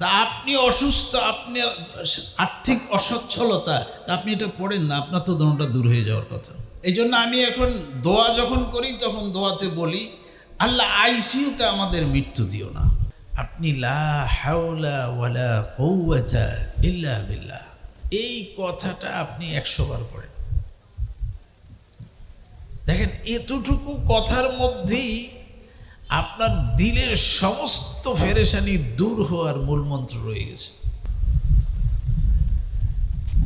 তা আপনি অসুস্থ, আপনি আর্থিক অসচ্ছলতা, তা আপনি এটা পড়েন না, আপনার তো দোনটা দূর হয়ে যাওয়ার কথা। এই জন্য আমি এখন দোয়া যখন করি, তখন দোয়াতে বলি, আল্লাহ আইসিউতে আমাদের মৃত্যু দিও না। আপনি লা হাওলা ইল্লা এই কথাটা আপনি একশো বার পড়েন। দেখেন, এতটুকু কথার মধ্যেই আপনার দিলের সমস্ত ফেরেশানি দূর হওয়ার মূল মন্ত্র রয়ে গেছে।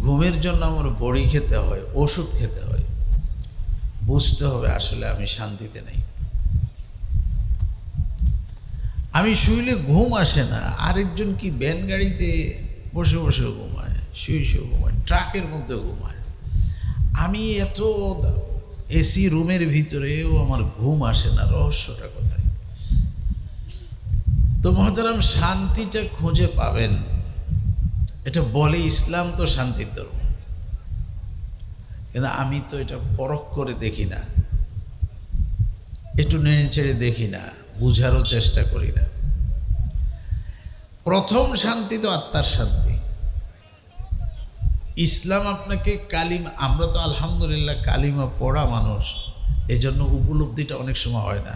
ঘুমের জন্য আমার বড়ি খেতে হয়, ওষুধ খেতে হয়। বুঝতে হবে আসলে আমি শান্তিতে নেই। আমি শুইলে ঘুম আসে না, আরেকজন কি ব্যান গাড়িতে বসে বসে ঘুমায়, শুয়ে শুয়ে ঘুমায়, ট্রাকের মধ্যে ঘুমায়। আমি এত এসি রুমের ভিতরেও আমার ঘুম আসে না, রহস্যটা কোথায় তো মহতারাম শান্তিটা খুঁজে পাবেন। এটা বলে ইসলাম তো শান্তির ধর্ম। কিন্তু আমি তো এটা পরখ করে দেখি না। একটু নেড়ে চেড়ে দেখি না, বুঝারও চেষ্টা করি না। প্রথম শান্তি তো আত্মার শান্তি। ইসলাম আপনাকে কালিমা, আমরা তো আলহামদুলিল্লাহ কালিমা পড়া মানুষ, এজন্য উপলব্ধিটা অনেক সময় হয় না।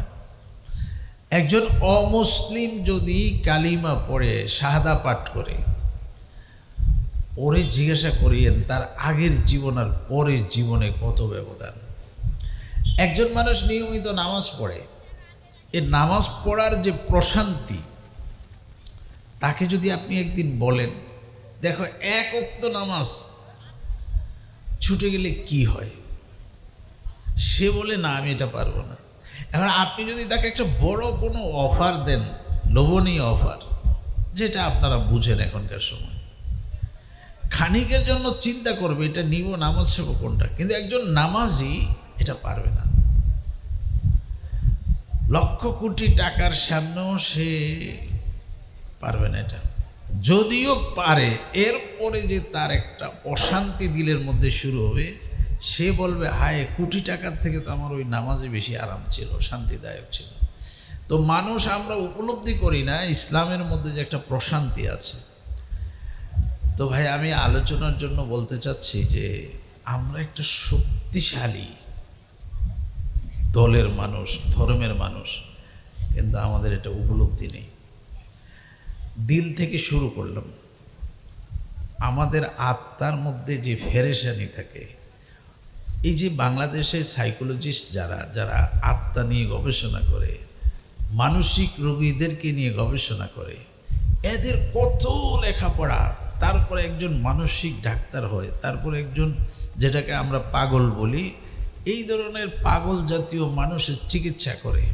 একজন অমুসলিম যদি কালিমা পড়ে, শাহাদা পাঠ করে, ওরে জিজ্ঞাসা করিয়েন, তার আগের জীবন আর পরের জীবনে কত ব্যবধান? একজন মানুষ নিয়মিত নামাজ পড়ে, এ নামাজ পড়ার যে প্রশান্তি, তাকে যদি আপনি একদিন বলেন, দেখো, এক অক্ত নামাজ ছুটে গেলে কি হয়? সে বলে, না, আমি এটা পারব না। এখন আপনি যদি তাকে একটা বড় কোনো অফার দেন, লোভনীয় অফার যেটা আপনারা বুঝেন এখনকার সময়, খানিকের জন্য চিন্তা করবে এটা নিব নামাজ সেব কোনটা? কিন্তু একজন নামাজি এটা পারবে না। লক্ষ কোটি টাকার সামনেও সে পারবে না এটা। যদিও পারে, এরপরে যে তার একটা অশান্তি দিলের মধ্যে শুরু হবে সে বলবে, হায়, কোটি টাকার থেকে তো আমার ওই নামাজে বেশি আরাম ছিল, শান্তিদায়ক ছিল। তো মানুষ আমরা উপলব্ধি করি না, ইসলামের মধ্যে যে একটা প্রশান্তি আছে। তো ভাই, আমি আলোচনার জন্য বলতে চাচ্ছি যে, আমরা একটা শক্তিশালী দলের মানুষ, ধর্মের মানুষ, কিন্তু আমাদের এটা উপলব্ধি নেই। দিল থেকে শুরু করলাম। আমাদের আত্মার মধ্যে যে ফেরেশানি থাকে এই যে বাংলাদেশের সাইকোলজিস্ট যারা যারা আত্মা নিয়ে গবেষণা করে, মানসিক রোগীদেরকে নিয়ে গবেষণা করে, এদের কত লেখাপড়া? তারপরে একজন মানসিক ডাক্তার হয়, তারপরে একজন যেটাকে আমরা পাগল বলি, এই ধরনের পাগল জাতীয় মানুষের চিকিৎসা করে।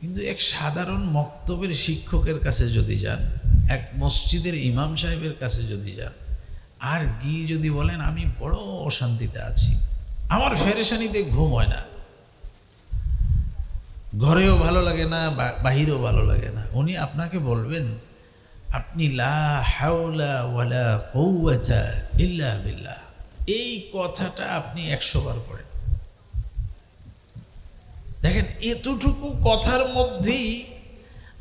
কিন্তু এক সাধারণ মক্তবের শিক্ষকের কাছে যদি যান, এক মসজিদের ইমাম সাহেবের কাছে যদি যান আর গিয়ে যদি বলেন, আমি বড় অশান্তিতে আছি। আমার ফেরেশানিতে ঘুম হয় না। ঘরেও ভালো লাগে না বাহিরেও ভালো লাগে না। উনি আপনাকে বলবেন, আপনি লা ইল্লা এই কথাটা আপনি একশো বার পড়েন। দেখেন, এতটুকু কথার মধ্যেই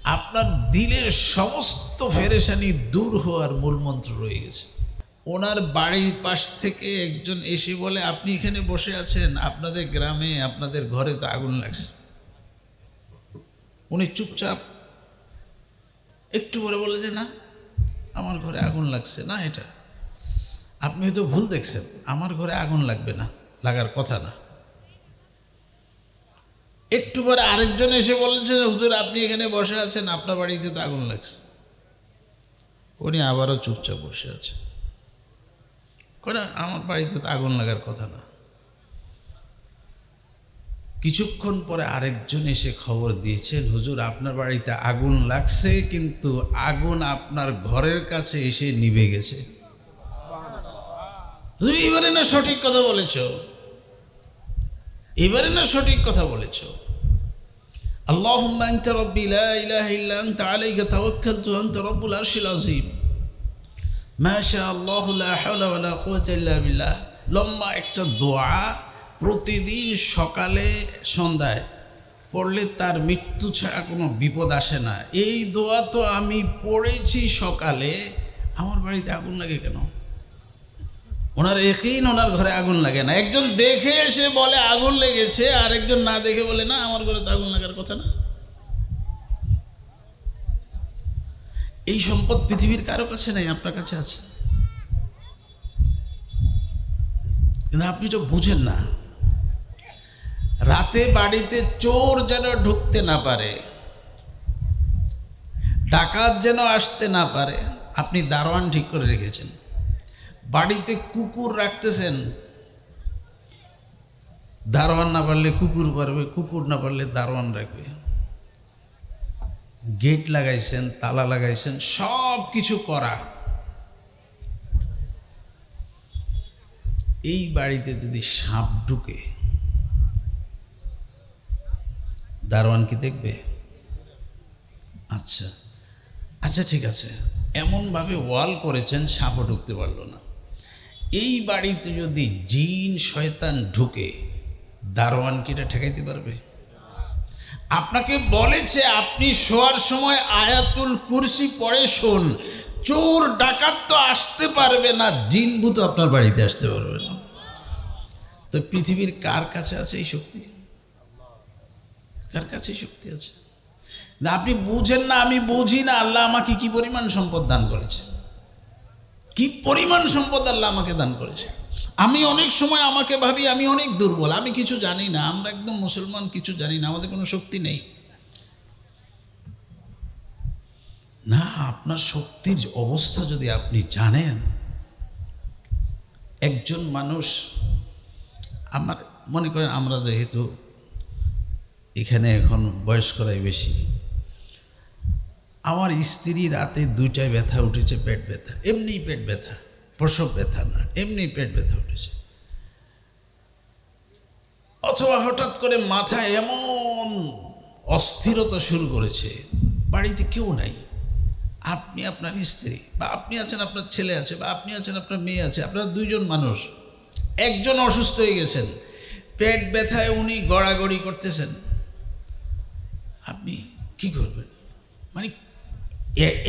আপনার দিলের সমস্ত ফেরেশানি দূর হওয়ার মূল মন্ত্র রয়ে গেছে। ওনার বাড়ির পাশ থেকে একজন এসে বলে, আপনি এখানে বসে আছেন, আপনাদের গ্রামে, আপনাদের ঘরে তো আগুন লাগছে। উনি চুপচাপ একটু পরে বলে যে, না, আমার ঘরে আগুন লাগছে। না, এটা আপনি হয়তো ভুল দেখছেন, আমার ঘরে আগুন লাগবে না, লাগার কথা না। একটু পরে আরেকজন এসে বলেছে হুজুর, আপনি এখানে বসে আছেন, আপনার বাড়িতে তো আগুন লাগছে। উনি আবারও চুপচাপ বসে আছে করে আমার বাড়িতে তো আগুন লাগার কথা না। কিছুক্ষণ পরে আরেকজন এসে খবর দিয়েছেন, হুজুর, আপনার বাড়িতে আগুন লাগছে, কিন্তু আগুন আপনার ঘরের কাছে এসে নিভে গেছে। এবারে না সঠিক কথা বলেছ। এবারে না সঠিক কথা বলেছ। আল্লাহ রব্বি লা ইলাহা ইল্লা আলাইকা তাওয়াক্কালতু আনতা রব্বুল আরশিল আযীম। লম্বা একটা দোয়া প্রতিদিন সকালে, সন্ধ্যায় পড়লে তার মৃত্যু ছাড়া কোনো বিপদ আসে না। এই দোয়া তো আমি পড়েছি সকালে, আমার বাড়িতে আগুন লাগে কেন? ওনার একেইন ওনার ঘরে আগুন লাগে না। একজন দেখে এসে বলে আগুন লেগেছে আর একজন না দেখে বলে, না, আমার ঘরে তো আগুন লাগার কথা না। এই সম্পদ পৃথিবীর কারও কাছে নাই, আপনার কাছে আছে। কিন্তু আপনি তো বুঝেন না, রাতে বাড়িতে চোর যেন ঢুকতে না পারে, ডাকাত যেন আসতে না পারে, আপনি দারোয়ান ঠিক করে রেখেছেন। বাড়িতে কুকুর রাখতেছেন, দারোয়ান না পারলে কুকুর পারবে, কুকুর না পারলে দারোয়ান রাখবে। গেট লাগাইছেন, তালা লাগাইছেন, সব কিছু করা। এই বাড়িতে যদি সাপ ঢুকে, দারোয়ান কি দেখবে? আচ্ছা আচ্ছা ঠিক আছে। এমনভাবে ওয়াল করেছেন, সাপও ঢুকতে পারল না। এই বাড়িতে যদি জিন, শয়তান ঢুকে, দারোয়ান কি এটা ঠেকাইতে পারবে? আপনাকে বলেছে, আপনি শোয়ার সময় আয়াতুল কুরসি পড়ে শোন। চোর ডাকাত তো আসতে পারবে না। জিন ভূত আপনার বাড়িতে আসতে পারবে না। তো পৃথিবীর কার কাছে আছে এই শক্তি? কার কাছে শক্তি আছে? আপনি বুঝেন না, আমি বুঝি না। আল্লাহ আমাকে কি পরিমাণ সম্পদ দান করেছে? কি পরিমাণ সম্পদ আল্লাহ আমাকে দান করেছে? আমি অনেক সময় আমাকে ভাবি, আমি অনেক দুর্বল, আমি কিছু জানি না, আমরা একদম মুসলমান, কিছু জানি না, আমাদের কোনো শক্তি নেই। না, আপনার শক্তির অবস্থা যদি আপনি জানেন, একজন মানুষ, আমার, মনে করেন আমরা যেহেতু এখানে এখন বয়স্করাই বেশি, আমার স্ত্রী রাতে দুইটায় ব্যথা, উঠেছে পেট ব্যথা এমনি পেট ব্যথা। প্রসব ব্যথা না, এমনি পেট ব্যথা উঠেছে। অথবা হঠাৎ করে মাথায় এমন অস্থিরতা শুরু করেছে, বাড়িতে কেউ নাই। আপনি আপনার স্ত্রী, বা আপনি আছেন আপনার ছেলে আছে, বা আপনি আছেন আপনার মেয়ে আছে, আপনারা দুইজন মানুষ, একজন অসুস্থ হয়ে গেছেন, পেট ব্যথায় উনি গড়াগড়ি করতেছেন। আপনি কি করবেন? মানে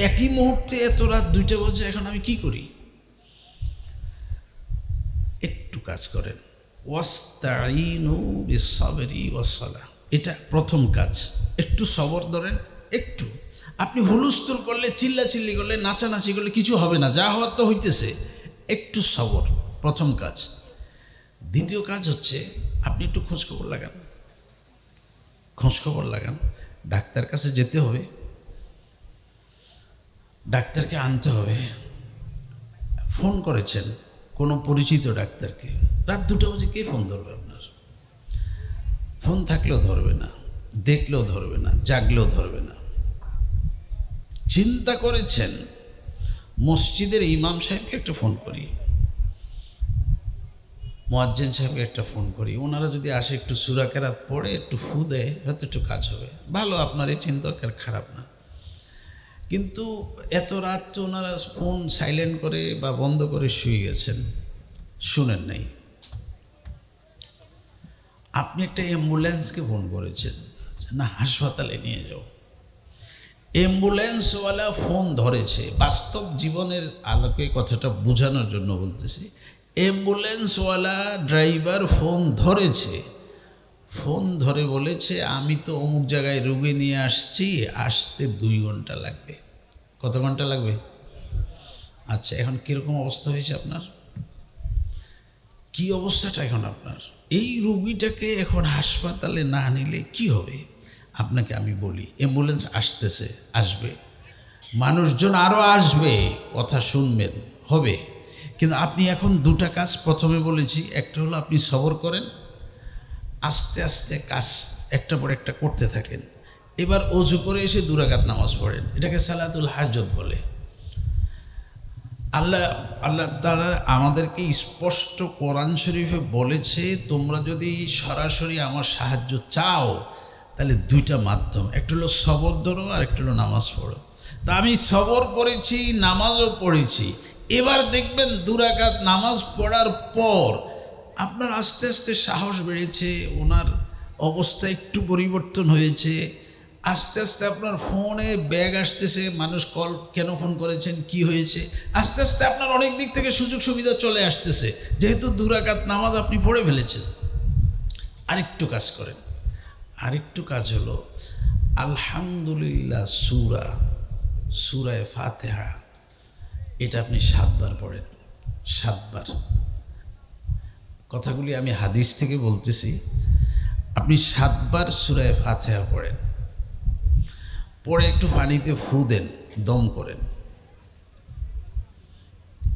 একই মুহূর্তে এত রাত দুইটা বাজে, এখন আমি কি করি? একটু কাজ করেন। ওয়াস্তাইনু এটা প্রথম কাজ। একটু সবর ধরেন, একটু। আপনি হুলুস্থুল করলে চিল্লা চিল্লি করলে, নাচানাচি করলে কিছু হবে না, যা হওয়ার তো হইতেছে। একটু সবর, প্রথম কাজ। দ্বিতীয় কাজ হচ্ছে, আপনি একটু খোঁজখবর লাগান। খোঁজখবর লাগান। ডাক্তার কাছে যেতে হবে। ডাক্তারকে আনতে হবে। ফোন করেছেন। কোনো পরিচিত ডাক্তারকে। রাত দুটো বাজে, কে ফোন ধরবে আপনার? ফোন থাকলেও ধরবে না, দেখলেও ধরবে না, জাগলেও ধরবে না। চিন্তা করেছেন, মসজিদের ইমাম সাহেবকে একটা ফোন করি। মোয়াজ্জেন সাহেবকে একটা ফোন করি। ওনারা যদি আসে একটু সুরাকেরাত পড়ে, একটু ফু দেয়, হয়তো একটু কাজ হবে। ভালো, আপনার এই চিন্তা খারাপ না। কিন্তু এত রাত তো ওনারা ফোন সাইলেন্ট করে বা বন্ধ করে শুয়ে গেছেন। শুনেন নাই। আপনি একটা অ্যাম্বুলেন্সকে ফোন করেছেন। না, হাসপাতালে নিয়ে যাও। অ্যাম্বুলেন্সওয়ালা ফোন ধরেছে। বাস্তব জীবনের আলোকে কথাটা বোঝানোর জন্য বলতেছি। অ্যাম্বুলেন্সওয়ালা ড্রাইভার ফোন ধরেছে। ফোন ধরে বলেছে, আমি তো অমুক জায়গায় রুগী নিয়ে আসছি, আসতে দুই ঘণ্টা লাগবে। কত ঘণ্টা লাগবে? আচ্ছা এখন কীরকম অবস্থা হয়েছে আপনার? কি অবস্থাটা এখন আপনার? এই রুগীটাকে এখন হাসপাতালে না নিলে কি হবে? আপনাকে আমি বলি অ্যাম্বুলেন্স আসতেছে, আসবে। মানুষজন আরও আসবে, কথা শুনবেন, হবে। কিন্তু আপনি এখন দুটা কাজ প্রথমে বলেছি, একটা হলো আপনি সবর করেন, আস্তে আস্তে কাজ একটা পর একটা করতে থাকেন। এবার অজু করে এসে দুরাকাত নামাজ পড়েন। এটাকে সালাতুল হাজত বলে। আল্লাহ আল্লাহ তারা আমাদেরকে স্পষ্ট কোরআন শরীফে বলেছে, তোমরা যদি সরাসরি আমার সাহায্য চাও, তাহলে দুইটা মাধ্যম, একটা হলো সবর ধরো আর একটা হলো নামাজ পড়ো। তা আমি সবর করেছি নামাজও পড়েছি। এবার দেখবেন দুরাকাত নামাজ পড়ার পর আপনার আস্তে আস্তে সাহস বেড়েছে, ওনার অবস্থা একটু পরিবর্তন হয়েছে আস্তে আস্তে আপনার ফোনে ব্যাগ আসতেছে, মানুষ কল কেন ফোন করেছেন, কি হয়েছে? আস্তে আস্তে আপনার অনেক দিক থেকে সুযোগ সুবিধা চলে আসতেছে। যেহেতু দুরাকাত নামাজ আপনি পড়ে ফেলেছেন। আরেকটু কাজ করেন। আরেকটু কাজ হলো, আলহামদুলিল্লাহ সুরা, সুরায় ফাতেহা, এটা আপনি সাতবার পড়েন। সাতবার। কথাগুলি আমি হাদিস থেকে বলতেছি। আপনি সাতবার সুরায় ফাতেহা পড়েন। পরে একটু পানিতে ফু দেন, দম করেন।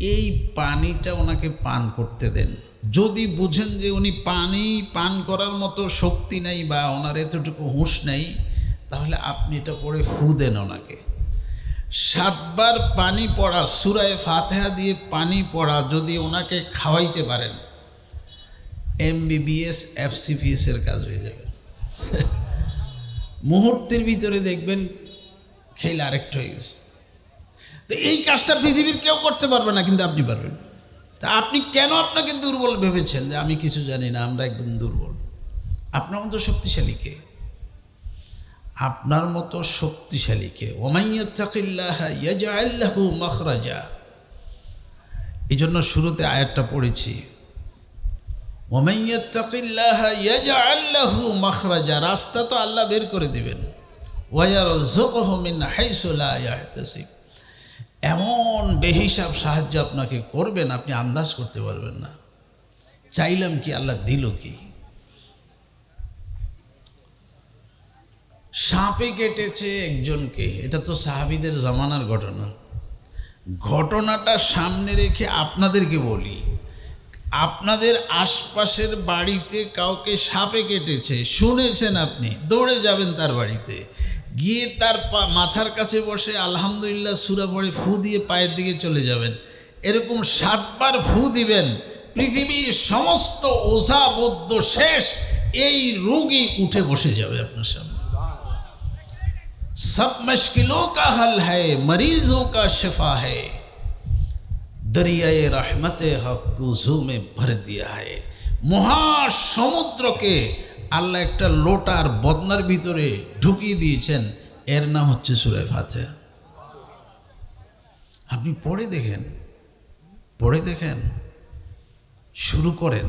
এই পানিটা ওনাকে পান করতে দেন। যদি বুঝেন যে উনি পানি পান করার মতো শক্তি নাই বা ওনার এতটুকু হুঁশ নাই, তাহলে আপনি এটা পরে ফু দেন ওনাকে। সাতবার পানি পড়া, সুরায় ফাতেহা দিয়ে পানি পড়া যদি ওনাকে খাওয়াইতে পারেন, এমবিবিএস, এফসিপিএস এর কাজ হয়ে যাবে। মুহূর্তের ভিতরে দেখবেন খেলে আরেকটা হয়ে গেছে। তো এই কাজটা পৃথিবীর কেউ করতে পারবে না, কিন্তু আপনি পারবেন। তা আপনি কেন আপনাকে দুর্বল ভেবেছেন যে আমি কিছু জানি না, আমরা একদম দুর্বল? আপনার মতো শক্তিশালী কে? আপনার মতো শক্তিশালী কে? মাখরাজা। এই জন্য শুরুতে আয়াতটা পড়েছি মাখরাজা, রাস্তা তো আল্লাহ বের করে দিবেন। মিন এমন বেহিসাব সাহায্য আপনাকে করবেন, আপনি আন্দাজ করতে পারবেন না। চাইলাম কি আল্লাহ দিল কি? সাপে কেটেছে একজনকে, এটা তো সাহাবিদের জামানার ঘটনা। ঘটনাটা সামনে রেখে আপনাদেরকে বলি। আপনাদের আশপাশের বাড়িতে কাউকে সাপে কেটেছে শুনেছেন আপনি দৌড়ে যাবেন তার বাড়িতে গিয়ে তার পা মাথার কাছে বসে আলহামদুলিল্লাহ সুরা পড়ে ফু দিয়ে পায়ের দিকে চলে যাবেন এরকম সাতবার ফু দিবেন পৃথিবীর সমস্ত ওঝা বদ্ধ শেষ এই রোগী উঠে বসে যাবে আপনার সামনে सब मुश्किलों का हल है मरीजों का शिफा है দরিয়ায় রহমতে হক কুজু মে ভর দিয়া হয়। মহাসমুদ্রকে আল্লাহ একটা লোটার বদনার ভিতরে ঢুকিয়ে দিয়েছেন। এর নাম হচ্ছে সুরে ফাতে আপনি পড়ে দেখেন পড়ে দেখেন, শুরু করেন,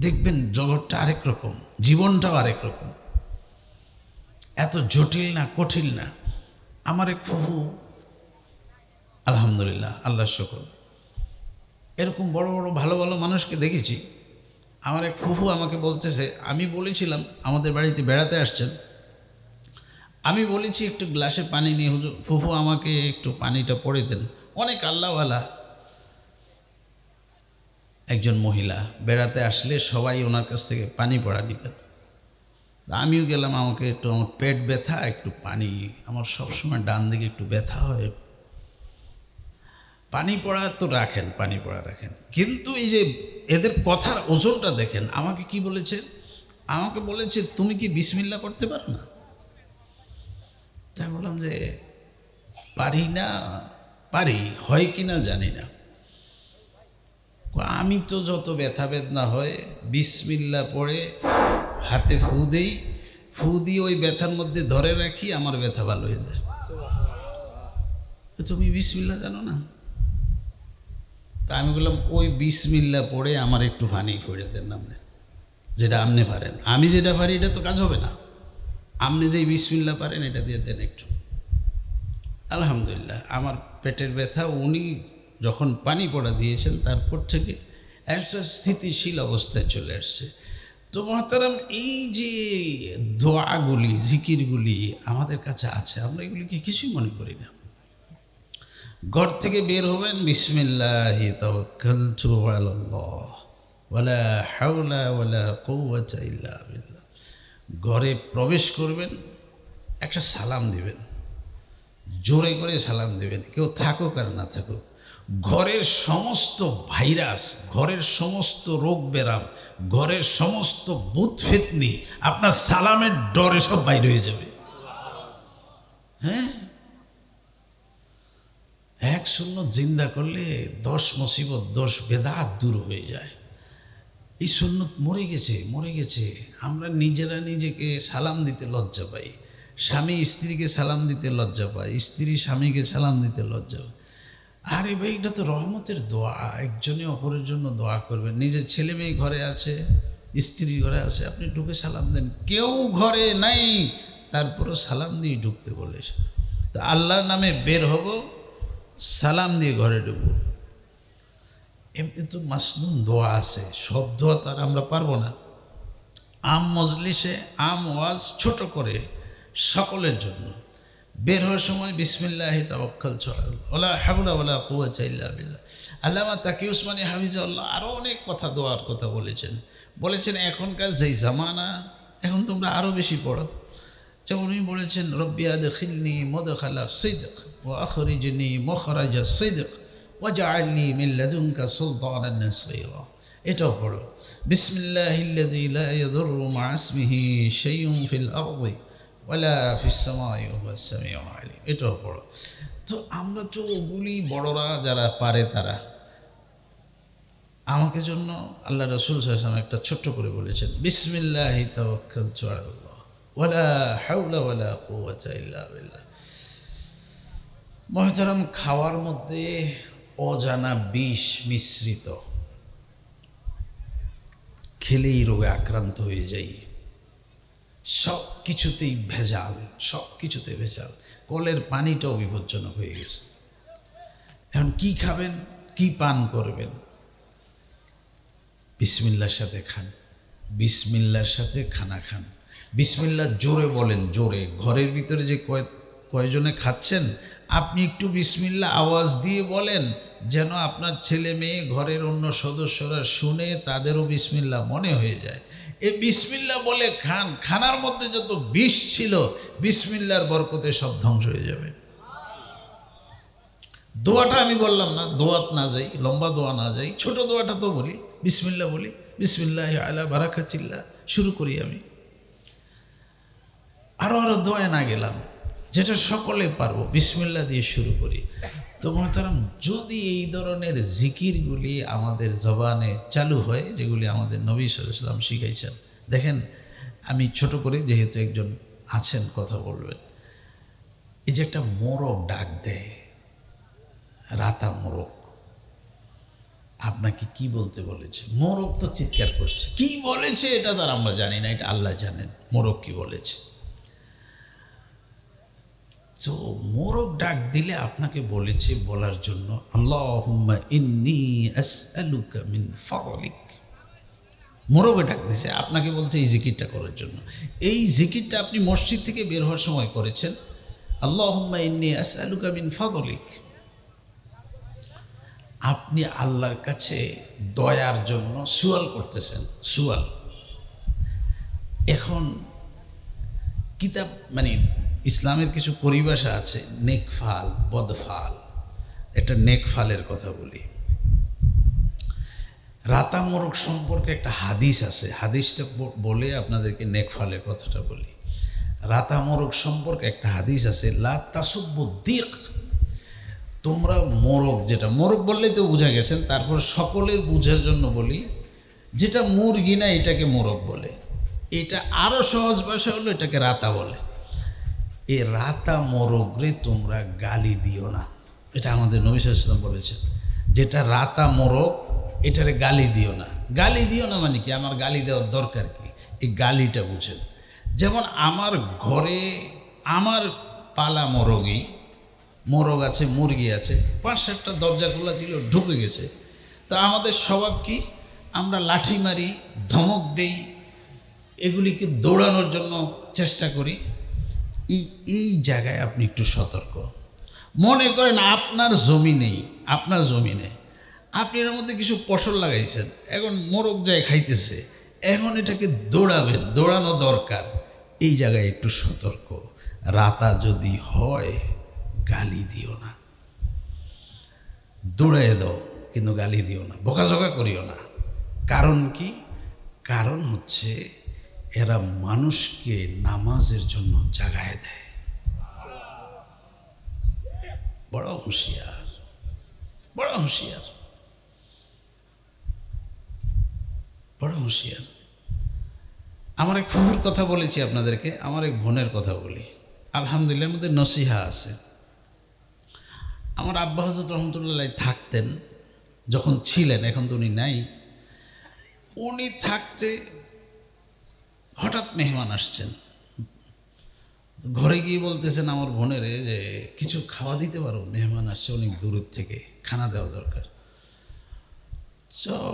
দেখবেন জগৎটা আরেক রকম, জীবনটাও আরেক রকম। এত জটিল না, কঠিন না। আমার এক ফুফু আলহামদুলিল্লাহ আল্লাহ শকর। এরকম বড় বড় ভালো ভালো মানুষকে দেখেছি। আমার এক ফুফু আমাকে বলতেছে, আমি বলেছিলাম, আমাদের বাড়িতে বেড়াতে আসছেন। আমি বলেছি একটু গ্লাসে পানি নিয়ে, হুজুর, ফুফু আমাকে একটু পানিটা পড়ে দেন। অনেক আল্লাহওয়ালা একজন মহিলা বেড়াতে আসলে সবাই ওনার কাছ থেকে পানি পড়া নিতেন আমিও গেলাম, আমাকে একটু, আমার পেট ব্যথা, একটু পানি, আমার সবসময় ডান দিকে একটু ব্যথা হয় পানি পড়া তো রাখেন, পানি পড়া রাখেন। কিন্তু এই যে এদের কথার ওজনটা দেখেন, আমাকে কি বলেছে? আমাকে বলেছে, তুমি কি বিসমিল্লা করতে পারো না? তাই বললাম যে, পারি না, পারি, হয় কি না জানি না। আমি তো যত ব্যথা বেদনা হয়, বিসমিল্লা পড়ে হাতে ফু দিই, ফু দিয়ে ওই ব্যথার মধ্যে ধরে রাখি, আমার ব্যথা ভালো হয়ে যায়। তুমি বিসমিল্লা জানো না? তা আমি বললাম, ওই বিসমিল্লা পড়ে আমার একটু ফানি পড়ে দেন আপনি। যেটা আপনি পারেন। আমি যেটা পারি, এটা তো কাজ হবে না। আপনি যেই বিসমিল্লা পারেন, এটা দিয়ে দেন একটু। আলহামদুলিল্লাহ, আমার পেটের ব্যথা, উনি যখন পানি পড়া দিয়েছেন, তারপর থেকে একটা স্থিতিশীল অবস্থায় চলে আসছে। তো মহতারাম, এই যে দোয়াগুলি, জিকিরগুলি আমাদের কাছে আছে, আমরা এগুলিকে কিছুই মনে করি না। ঘর থেকে বের হবেন, বিসমিল্লাহ তাওয়াক্কালতু আলাল্লাহ, ওয়ালা হাওলা ওয়ালা কুওয়াতা ইল্লা বিল্লাহ। ঘরে প্রবেশ করবেন, একটা সালাম দিবেন, জোরে করে সালাম দেবেন, কেউ থাকুক আর না থাকুক। ঘরের সমস্ত ভাইরাস, ঘরের সমস্ত রোগ ব্যারাম, ঘরের সমস্ত বুথ ফিতনি, আপনার সালামের ডরে সব বাইরে হয়ে যাবে। হ্যাঁ? এক শূন্য জিন্দা করলে দশ মুসিবত, দশ বেদাত দূর হয়ে যায়। এই সুন্নত মরে গেছে মরে গেছে। আমরা নিজেরা নিজেকে সালাম দিতে লজ্জা পাই। স্বামী স্ত্রীকে সালাম দিতে লজ্জা পায় স্ত্রী স্বামীকে সালাম দিতে লজ্জা পায় আরে ভাই, এটা তো রহমতের দোয়া। একজনে অপরের জন্য দোয়া করবেন। নিজের ছেলে মেয়ে ঘরে আছে, স্ত্রী ঘরে আছে, আপনি ঢুকে সালাম দেন। কেউ ঘরে নাই, তারপরও সালাম দিয়ে ঢুকতে বলেছে। তো আল্লাহর নামে বের হব সালাম দিয়ে ঘরে ঢুকবো। এমনি তো মাসনুন দোয়া আছে, সব দোয়া আমরা পারব না। আম মজলিসে আম ওয়াজ ছোট করে সকলের জন্য। বের হওয়ার সময় বিসমিল্লাহ তাওয়াক্কাল চল ওলা হাবুলা ওলা কুয়া চাইল্লা বিল্লাহ। আল্লামা তাকি উসমানী হাফিজাল্লাহ আরও অনেক কথা দোয়ার কথা বলেছেন। বলেছেন, এখনকার যেই জামানা, এখন তোমরা আরও বেশি পড়ো। যেমন উনি বলেছেন রব্বিয়াদ খিলনি মদ খালা সৈদক ও আখরিজনি মখরাজা সৈদক ওয়াজআলনি মিন লাদুনকা সুলতানান নাসীরা। এটাও পড়ো। ফিল এটাও পড়ো। তো আমরা তো ওগুলি বড়রা যারা পারে তারা। আমাকে জন্য আল্লাহ রসুল সাল্লাম একটা ছোট্ট করে বলেছেন, বিসমিল্লাহি তাওয়াক্কালতু আলাল্লাহ। ওয়ালা হাওলা ওয়ালা কুওয়াতা ইল্লা বিল্লাহ মহতারাম খাওয়ার মধ্যে অজানা বিষ মিশ্রিত। খেলেই রোগে আক্রান্ত হয়ে যাই। সব কিছুতেই ভেজাল সব কিছুতে ভেজাল। কলের পানিটাও বিপজ্জনক হয়ে গেছে। এখন কি খাবেন, কি পান করবেন? বিসমিল্লার সাথে খান। বিসমিল্লার সাথে খানা খান। বিসমিল্লা জোরে বলেন, জোরে। ঘরের ভিতরে যে কয়, কয়জনে খাচ্ছেন, আপনি একটু বিসমিল্লা আওয়াজ দিয়ে বলেন, যেন আপনার ছেলে মেয়ে ঘরের অন্য সদস্যরা শুনে তাদেরও বিসমিল্লা মনে হয়ে যায়। এই বিসমিল্লা বলে খান, খানার মধ্যে যত বিষ ছিল, বিসমিল্লার বরকতে সব ধ্বংস হয়ে যাবে। দোয়াটা আমি বললাম না, দোয়াত না যাই, লম্বা দোয়া না যাই, ছোট দোয়াটা তো বলি বিসমিল্লা বলি, বিসমিল্লাহ আলা বারাকা চিল্লা শুরু করি আমি। আরও আরও দোয়ায় না গেলাম, যেটা সকলে পারব। বিসমিল্লা দিয়ে শুরু করি। তো মহতারাম, যদি এই ধরনের জিকিরগুলি আমাদের জবানে চালু হয়, যেগুলি আমাদের নবী সাল্লাম শিখাইছেন, দেখেন, আমি ছোট করে যেহেতু একজন আছেন, কথা বলবেন, এই যে একটা মোরগ ডাক দেয়, রাতা মোরগ, আপনাকে কি বলতে বলেছে? মোরগ তো চিৎকার করছে। কি বলেছে এটা তো আর আমরা জানি না, এটা আল্লাহ জানেন, মোরগ কি বলেছে? তো মোরগ ডাক দিলে আপনাকে বলেছে বলার জন্য আল্লাহ মোরগে ডাক দিছে, আপনাকে বলছে এই জিকিরটা করার জন্য। এই জিকিরটা আপনি মসজিদ থেকে বের হওয়ার সময় করেছেন। আল্লাহ ইন্নি আসআলুকা মিন ফাদলিক আপনি আল্লাহর কাছে দয়ার জন্য সুয়াল করতেছেন, সুয়াল। এখন কিতাব মানে ইসলামের কিছু পরিভাষা আছে, নেকফাল, বদফাল। এটা নেকফালের কথা বলি। রাতা মোরগ সম্পর্কে একটা হাদিস আছে। হাদিসটা বলে আপনাদেরকে নেকফালের কথাটা বলি। রাতা মোরগ সম্পর্কে একটা হাদিস আছে, লা তোমরা মোরগ যেটা মোরগ বললেই তো বুঝা গেছেন, তারপর সকলের বুঝার জন্য বলি, যেটা মুরগি না এটাকে মোরগ বলে। এটা আরও সহজ ভাষা হলো এটাকে রাতা বলে। এ রাতা মোরগরে তোমরা গালি দিও না। এটা আমাদের নবী সাল্লাম বলেছেন। যেটা রাতা মোরগ এটারে গালি দিও না। গালি দিও না মানে কি? আমার গালি দেওয়ার দরকার কি? এই গালিটা বুঝেন। যেমন আমার ঘরে আমার পালা মোরগই মোরগ আছে, মুরগি আছে, পাঁচ সাতটা দরজা খোলা ছিল, ঢুকে গেছে। তো আমাদের স্বভাব কি? আমরা লাঠি মারি, ধমক দেই, এগুলিকে দৌড়ানোর জন্য চেষ্টা করি। এই জায়গায় আপনি একটু সতর্ক। মনে করেন আপনার জমি নেই, আপনার জমি নেই। আপনি এর মধ্যে কিছু ফসল লাগাইছেন, এখন মোরগ যায় খাইতেছে, এখন এটাকে দৌড়াবেন, দৌড়ানো দরকার। এই জায়গায় একটু সতর্ক। রাতা যদি হয়, গালি দিও না। দৌড়াই দাও, কিন্তু গালি দিও না, বকাঝকা করিও না। কারণ কি? কারণ হচ্ছে, এরা মানুষকে নামাজের জন্য জাগায় দেয়। বড় হুঁশিয়ার বড় হুঁশিয়ার বড় হুঁশিয়ার। আমার এক ফুফুর কথা বলেছি আপনাদেরকে, আমার এক বোনের কথা বলি। আলহামদুলিল্লাহ মধ্যে নসিহা আছে। আমার আব্বা হজরত রহমতুল্লাহ থাকতেন, যখন ছিলেন, এখন তো উনি নাই। উনি থাকতে হঠাৎ মেহমান আসছেন। ঘরে গিয়ে বলতেছেন আমার বোনেরে যে, কিছু খাওয়া দিতে পারো? মেহমান আসছে অনেক দূরের থেকে, খানা দেওয়া দরকার।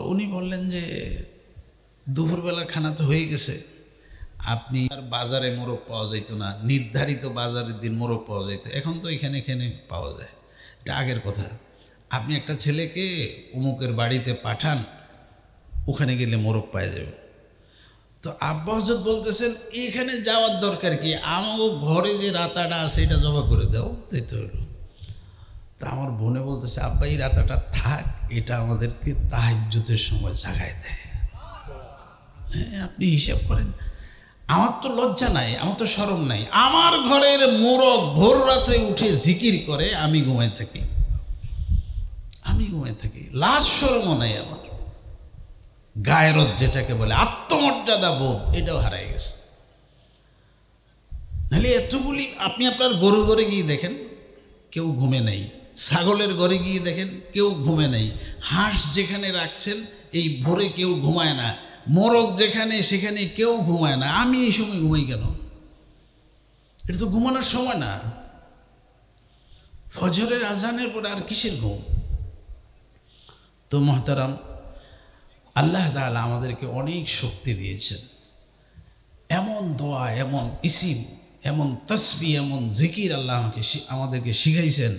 উনি বললেন যে, দুপুরবেলার খানা তো হয়ে গেছে। আপনি আর বাজারে মোরগ পাওয়া যেত না, নির্ধারিত বাজারের দিন মোরগ পাওয়া যেত এখন তো এখানে এখানে পাওয়া যায়। এটা আগের কথা। আপনি একটা ছেলেকে অমুকের বাড়িতে পাঠান, ওখানে গেলে মোরগ পাওয়া যাবে। তো আব্বা হজরত বলতেছেন, এখানে যাওয়ার দরকার কি? আমাকে ঘরে যে রাতাটা আছে, এটা জমা করে দাও। তাই তো তা আমার বোনে বলতেছে, আব্বা, এই রাতাটা থাক, এটা আমাদেরকে তাহাজ্যতের সময় জাগায় দেয়। হ্যাঁ আপনি হিসাব করেন। আমার তো লজ্জা নাই, আমার তো সরম নাই। আমার ঘরের মোরগ ভোর রাত্রে উঠে জিকির করে, আমি ঘুমাই থাকি। আমি ঘুমাই থাকি। লাশ সরমও নাই আমার। গায়রত যেটাকে বলে, আত্মমর্যাদা বোধ, এটাও হারাই গেছে। নাহলে এতগুলি, আপনি আপনার গরু ঘরে গিয়ে দেখেন, কেউ ঘুমে নেই। ছাগলের ঘরে গিয়ে দেখেন, কেউ ঘুমে নেই। হাঁস যেখানে রাখছেন, এই ভোরে কেউ ঘুমায় না। মোরগ যেখানে, সেখানে কেউ ঘুমায় না। আমি এই সময় ঘুমাই কেন? এটা তো ঘুমানোর সময় না। ফজরের আজানের পরে আর কিসের ঘুম? তো মহতারাম আল্লাহ তাআলা আমাদেরকে অনেক শক্তি দিয়েছেন। এমন দোয়া, এমন ইসিম, এমন তসবি, এমন জিকির আল্লাহ আমাকে আমাদেরকে শিখাইছেন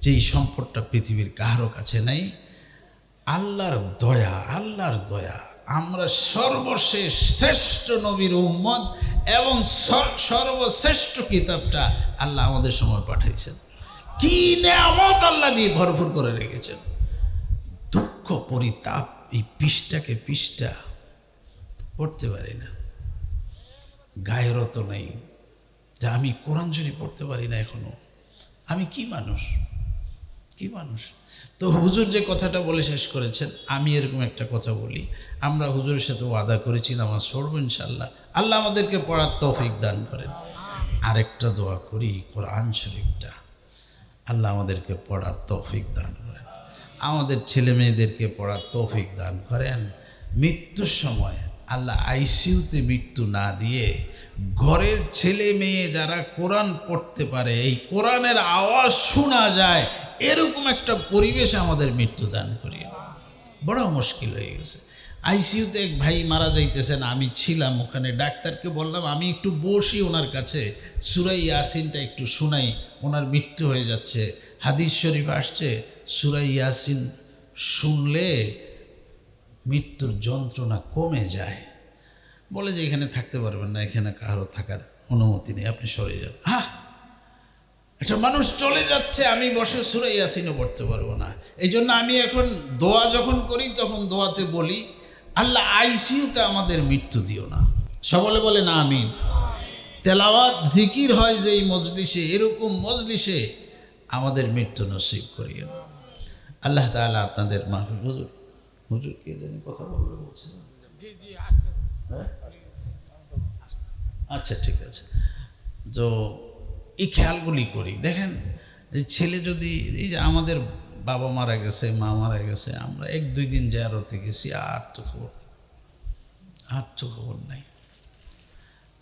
যেই সম্পদটা পৃথিবীর কারও কাছে নাই। আল্লাহর দয়া আল্লাহর দয়া। আমরা সর্বশেষ শ্রেষ্ঠ নবীর উম্মত এবং সর্বশ্রেষ্ঠ কিতাবটা আল্লাহ আমাদের সময় পাঠাইছেন। কি নেয়ামত আল্লাহ দিয়ে ভরপুর করে রেখেছেন। দুঃখ, পরিতাপ এই পৃষ্ঠাকে পৃষ্ঠা পড়তে পারি না। গায়েরত নেই। যে আমি কোরআন শরীফ পড়তে পারি না এখনও। আমি কি মানুষ? কি মানুষ? তো হুজুর যে কথাটা বলে শেষ করেছেন, আমি এরকম একটা কথা বলি। আমরা হুজুরের সাথে ওয়াদা করেছি, নামাজ পড়ব ইনশাল্লাহ আল্লাহ আমাদেরকে পড়ার তৌফিক দান করেন। আরেকটা দোয়া করি, কোরআন শরীফটা। আল্লাহ আমাদেরকে পড়ার তৌফিক দান করেন। আমাদের ছেলে মেয়েদেরকে পড়ার তৌফিক দান করেন। মৃত্যুর সময় আল্লাহ আইসিউতে মৃত্যু না দিয়ে ঘরের ছেলে মেয়ে যারা কোরআন পড়তে পারে, এই কোরআনের আওয়াজ শোনা যায়, এরকম একটা পরিবেশে আমাদের মৃত্যু দান করিয়ে বড় মুশকিল হয়ে গেছে। আইসিইউতে এক ভাই মারা যাইতেছেন, আমি ছিলাম ওখানে। ডাক্তারকে বললাম, আমি একটু বসি ওনার কাছে। সুরাই ইয়াসিনটা একটু শোনাই, ওনার মৃত্যু হয়ে যাচ্ছে। হাদিস শরীফ আসছে সুরাই ইয়াসিন শুনলে মৃত্যুর যন্ত্রণা কমে যায়। বলে যে এখানে থাকতে পারবেন না, এখানে কারও থাকার অনুমতি নেই, আপনি সরে যান। হ্যাঁ একটা মানুষ চলে যাচ্ছে, আমি বসে সুরে ইয়াসিনও পড়তে পারব না। এই জন্য আমি এখন দোয়া যখন করি, তখন দোয়াতে বলি, আল্লাহ আইসিউতে আমাদের মৃত্যু দিও না। সকলে বলে না আমি তেলাওয়াত, জিকির হয় যে এই মজলিসে, এরকম মজলিসে আমাদের মৃত্যু নসিব করিও। আল্লাহ তাআলা আপনাদের মাহফিল হুজুর হুজুর কে জানি কথা বলবে বলছে। হ্যাঁ? আচ্ছা ঠিক আছে। তো এই খেয়ালগুলি করি। দেখেন এই ছেলে যদি এই যে আমাদের বাবা মারা গেছে মা মারা গেছে আমরা এক দুই দিন জায়ারতে গেছি আর তো খবর আর তো খবর নাই।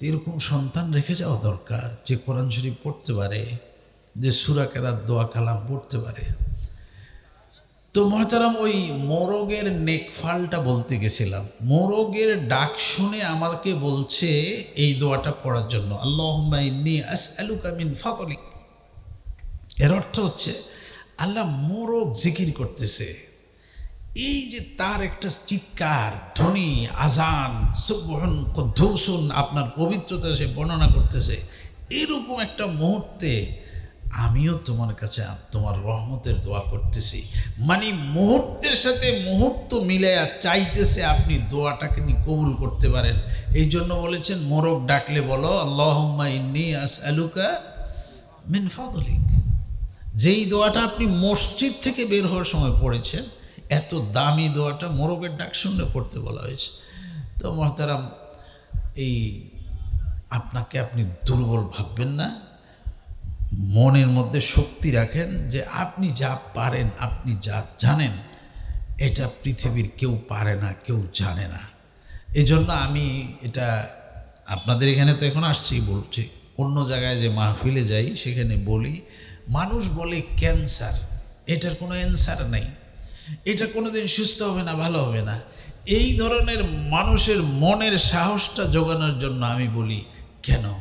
এরকম সন্তান রেখে যাওয়া দরকার যে কোরআন শরীফ পড়তে পারে যে সুরা দোয়া কালাম পড়তে পারে। তো মহতারাম, ওই মোরগের নেকফালটা বলতে গেছিলাম। মোরগের ডাক শুনে আমাকে বলছে এই দোয়াটা পড়ার জন্য। আল্লাহ আস আলুকা ফাতলিক এর অর্থ হচ্ছে, আল্লাহ মোরগ জিকির করতেছে। এই যে তার একটা চিৎকার, ধ্বনি আজান সুবহন কদ্দৌসুন, আপনার পবিত্রতা সে বর্ণনা করতেছে, এরকম একটা মুহূর্তে আমিও তোমার কাছে তোমার রহমতের দোয়া করতেছি। মানে মুহূর্তের সাথে মুহূর্ত মিলাইয়া চাইতেছে আপনি দোয়াটাকে নি কবুল করতে পারেন। এই জন্য বলেছেন, মোরগ ডাকলে বলো, আল্লাহম্মা ইন্নি আস আলুকা মিন ফাদলিক। যেই দোয়াটা আপনি মসজিদ থেকে বের হওয়ার সময় পড়েছেন, এত দামি দোয়াটা মোরগের ডাক শুনলে পড়তে বলা হয়েছে। তো মহতারাম, এই আপনাকে আপনি দুর্বল ভাববেন না। মনের মধ্যে শক্তি রাখেন যে আপনি যা পারেন, আপনি যা জানেন, এটা পৃথিবীর কেউ পারে না, কেউ জানে না। এজন্য আমি এটা আপনাদের এখানে তো এখন আসছি বলছি, অন্য জায়গায় যে মাহফিলে যাই, সেখানে বলি, মানুষ বলে ক্যান্সার, এটার কোনো অ্যান্সার নেই। এটা কোনো দিন সুস্থ হবে না, ভালো হবে না। এই ধরনের মানুষের মনের সাহসটা জোগানোর জন্য আমি বলি, কেন?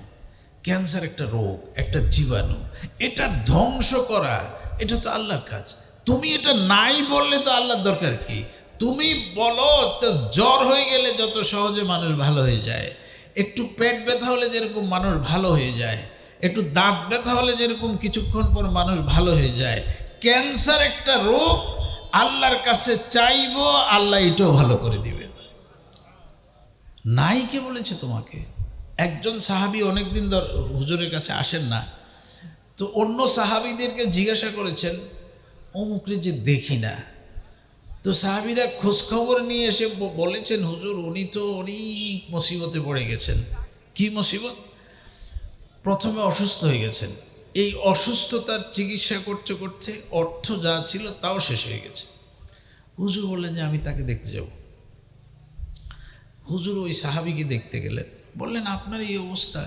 ক্যান্সার একটা রোগ, একটা জীবাণু। এটা ধ্বংস করা, এটা তো আল্লাহর কাজ। তুমি এটা নাই বললে তো আল্লাহর দরকার কি? তুমি বলো জ্বর হয়ে গেলে যত সহজে মানুষ ভালো হয়ে যায়। একটু পেট ব্যথা হলে যেরকম মানুষ ভালো হয়ে যায়। একটু দাঁত ব্যথা হলে যেরকম কিছুক্ষণ পর মানুষ ভালো হয়ে যায়। ক্যান্সার একটা রোগ, আল্লাহর কাছে চাইব, আল্লাহ এটাও ভালো করে দিবেন। নাই কে বলেছে তোমাকে? একজন সাহাবি অনেকদিন ধর হুজুরের কাছে আসেন না, তো অন্য সাহাবিদেরকে জিজ্ঞাসা করেছেন, অমুকরে যে দেখি না। তো সাহাবিরা খোঁজখবর নিয়ে এসে বলেছেন, হুজুর, উনি তো অনেক মুসিবতে পড়ে গেছেন। কি মুসিবত? প্রথমে অসুস্থ হয়ে গেছেন। এই অসুস্থতার চিকিৎসা করতে করতে অর্থ যা ছিল তাও শেষ হয়ে গেছে। হুজুর বললেন যে, আমি তাকে দেখতে যাব। হুজুর ওই সাহাবিকে দেখতে গেলেন। বললেন, আপনার এই অবস্থা?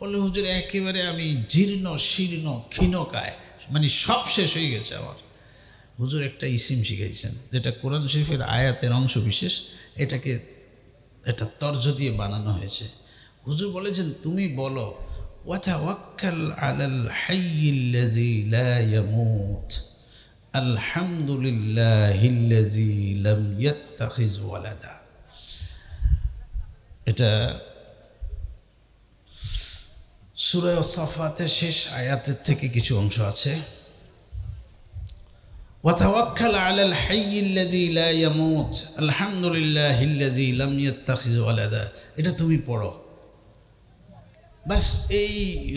বললে হুজুর, একেবারে আমি জীর্ণ, শীর্ণ ক্ষীণকায় মানে সব শেষ হয়ে গেছে আমার। হুজুর একটা ইসিম শিখাইছেন, যেটা কোরআন শরীফের আয়াতের অংশ বিশেষ, এটাকে এটা তর্জ দিয়ে বানানো হয়েছে। হুজুর বলেছেন, তুমি বলো, ওয়াতাওয়াক্কাল আলাল হাইয়িল্লাযী লা ইয়ামুত, আলহামদুলিল্লাহিল্লাযী লাম ইয়াত্তাখিজ ওয়ালাদা। এটা সূরা সাফাতের শেষ আয়াতের থেকে কিছু অংশ আছে وتوكل على الحي الذي لا يموت الحمد لله الذي لم يتخذ ولدا এটা তুমি পড়ো বাস এই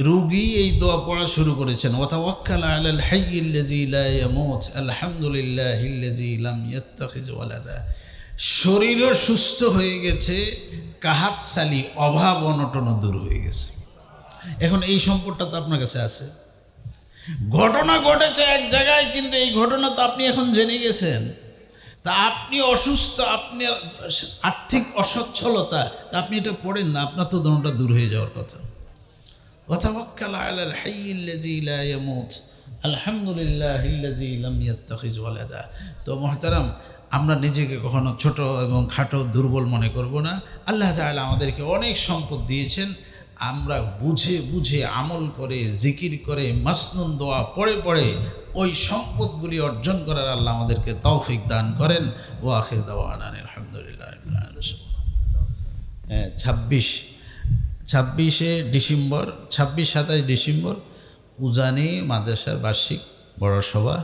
রুগী এই দোয়া পড়া শুরু করেছেন ওয়াতাওয়াক্কাল আলাল হাইয়্যিল লাযী লা ইয়ামুত আলহামদুলিল্লাহিল্লাযী লাম ইয়াত্তাখিজ ওয়ালাদা শরীরও সুস্থ হয়ে গেছে কাহাত সালি অভাব অনটন দূর হয়ে গেছে এখন এই সম্পদটা তো আপনার কাছে আছে। ঘটনা ঘটেছে এক জায়গায়, কিন্তু এই ঘটনা তো আপনি এখন জেনে গেছেন। তা আপনি অসুস্থ, আপনি আর্থিক অসচ্ছলতা, তা আপনি এটা পড়েন না, আপনার তো দনটা দূর হয়ে যাওয়ার কথা। কথা বক্কাল আলহামদুলিল্লাহ তো মহতারাম, আমরা নিজেকে কখনো ছোট এবং খাটো দুর্বল মনে করব না। আল্লাহ তাআলা আমাদেরকে অনেক সম্পদ দিয়েছেন। আমরা বুঝে বুঝে আমল করে, জিকির করে, মাসনুন দোয়া পড়ে পড়ে ওই সম্পদগুলি অর্জন করার আল্লাহ আমাদেরকে তৌফিক দান করেন। ও আখির দাওয়ান আলহামদুলিল্লাহ হ্যাঁ ছাব্বিশ, ছাব্বিশে ডিসেম্বর, ছাব্বিশ, সাতাশ ডিসেম্বর, উজানি মাদ্রাসার বার্ষিক বড় সভা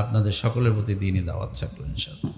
আপনাদের সকলের প্রতি দিনই দাওয়াত থাকল ইনশাআল্লাহ।